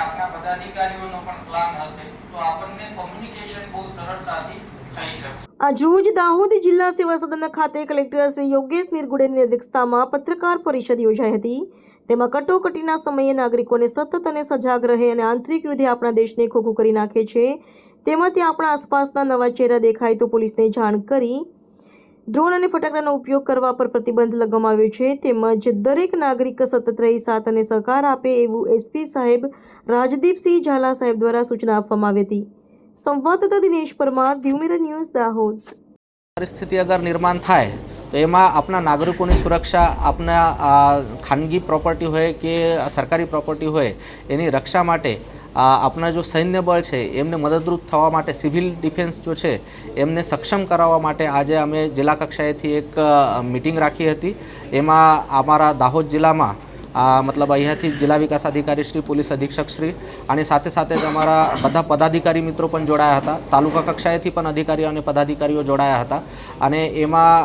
આપણા પદાધિકારીઓનો પણ પ્લાન હશે. તો આપણને કોમ્યુનિકેશન બહુ સરળતાથી થઈ શકશે. આજરોજ દાહોદ જિલ્લા સેવા સદન ખાતે કલેક્ટર શ્રી યોગેશ નિર્ગુડેની અધ્યક્ષતામાં પત્રકાર પરિષદ યોજાઈ હતી. તેમાં કટોકટીના સમયે નાગરિકોને સતત અને સજાગ રહે અને આંતરિક યુદ્ધે આપણા દેશને ખોખું કરી નાખે છે. તેમાંથી આપણા આસપાસના નવા ચહેરા દેખાય તો પોલીસને જાણ કરી ડ્રોન અને ફટાકડાનો ઉપયોગ કરવા પર પ્રતિબંધ લગાવવામાં આવ્યો છે. તેમજ દરેક નાગરિક સતત રહી, સાથ અને સહકાર આપે એવું એસપી સાહેબ રાજદીપસિંહ ઝાલા સાહેબ દ્વારા સૂચના આપવામાં આવી હતી. સંવાદદાતા Dinesh Parmar the mirror news, Dahod. પરિસ્થિતિ અગર નિર્માણ થાય, તો એમાં આપણા નાગરિકોની સુરક્ષા, આપના ખાનગી પ્રોપર્ટી હોય કે સરકારી પ્રોપર્ટી હોય, એની રક્ષા માટે આપણા જો સૈન્ય બળ છે, એમને મદદરૂપ થવા માટે સિવિલ ડિફેન્સ જો છે, એમને સક્ષમ કરાવવા માટે આજે અમે જિલ્લા કક્ષાએથી એક મિટિંગ રાખી હતી. એમાં અમારા દાહોદ જિલ્લામાં આ મતલબ અહીંયાથી જિલ્લા વિકાસ અધિકારી શ્રી, પોલીસ અધિક્ષક શ્રી અને સાથે સાથે જ અમારા બધા પદાધિકારી મિત્રો પણ જોડાયા હતા. તાલુકા કક્ષાએથી પણ અધિકારીઓ અને પદાધિકારીઓ જોડાયા હતા. અને એમાં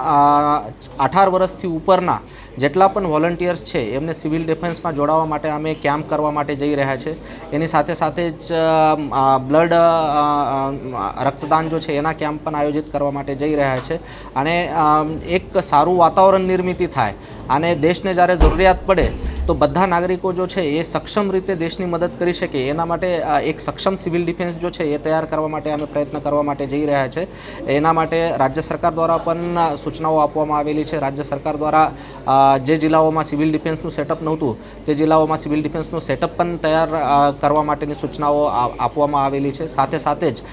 અઢાર વર્ષથી ઉપરના જેટલા પણ વોલન્ટિયર્સ છે, એમને સિવિલ ડિફેન્સમાં જોડાવા માટે અમે કેમ્પ કરવા માટે જઈ રહ્યા છે. એની સાથે સાથે જ બ્લડ રક્તદાન જો છે, એના કેમ્પ પણ આયોજિત કરવા માટે જઈ રહ્યા છે. અને એક સારું વાતાવરણ નિર્મિતિ થાય અને દેશને જ્યારે જરૂરિયાત પડે તો બધા નાગરિકો જો છે એ સક્ષમ રીતે દેશની મદદ કરી શકે, એના માટે એક સક્ષમ સિવિલ ડિફેન્સ જો છે એ તૈયાર કરવા માટે અમે પ્રયત્ન કરવા માટે જઈ રહ્યા છે. એના માટે રાજ્ય સરકાર દ્વારા પણ સૂચનાઓ આપવામાં આવેલી છે. રાજ્ય સરકાર દ્વારા જે જિલ્લાઓમાં સિવિલ ડિફેન્સનું સેટઅપ નહોતું, તે જિલ્લાઓમાં સિવિલ ડિફેન્સનું સેટઅપ પણ તૈયાર કરવા માટેની સૂચનાઓ આપવામાં આવેલી છે. સાથે સાથે જ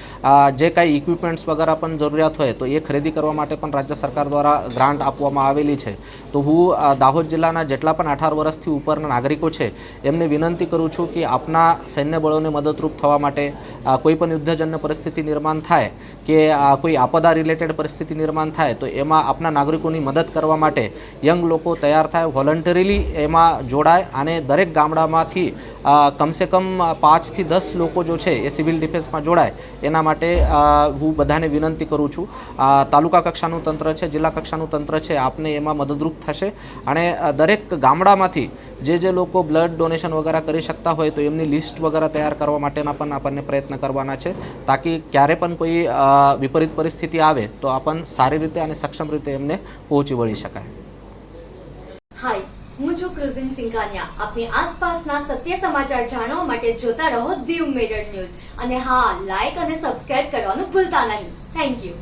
જે કાંઈ ઇક્વિપમેન્ટ્સ વગેરે પણ જરૂરિયાત હોય તો એ ખરીદી કરવા માટે પણ રાજ્ય સરકાર દ્વારા ગ્રાન્ટ આપવામાં આવેલી છે. તો હું દાહોદ જિલ્લાના જેટલા પણ અઢાર વર્ષથી ઉપરના નાગરિકો છે, એમને વિનંતી કરું છું કે આપના સૈન્ય બળોને મદદરૂપ થવા માટે કોઈ પણ યુદ્ધજન્ય પરિસ્થિતિ નિર્માણ થાય કે કોઈ આપદા રિલેટેડ પરિસ્થિતિ નિર્માણ થાય, તો એમાં આપના નાગરિકોની મદદ કરવા માટે યંગ લોકો તૈયાર થાય, વોલન્ટરીલી એમાં જોડાય અને દરેક ગામડામાંથી કમસે કમ પાંચથી દસ લોકો જો છે એ સિવિલ ડિફેન્સમાં જોડાય, એના માટે હું બધાને વિનંતી કરું છું. તાલુકા કક્ષાનું તંત્ર છે, જિલ્લા કક્ષાનું તંત્ર છે, આપને એમાં મદદરૂપ થશે અને દરેક ગામડામાંથી જે જે લોકો બ્લડ ડોનેશન વગેરે કરી શકતા હોય તો એમની લિસ્ટ વગેરે તૈયાર કરવા માટેના પણ આપણને પ્રયત્ન કરવાના છે. તાકી ક્યારે પણ કોઈ વિપરીત પરિસ્થિતિ આવે તો આપણ સારી રીતે અને સક્ષમ રીતે એમને પહોંચી વળી શકાય. હાય, હું છું ક્રુઝિન સિંઘાનિયા આપની આસપાસના સત્ય સમાચાર જાણવા માટે જોતા રહો દીવ મેડર ન્યૂઝ. અને હા લાઈક અને સબસ્ક્રાઇબ કરવાનું ભૂલતા નહીં. Thank you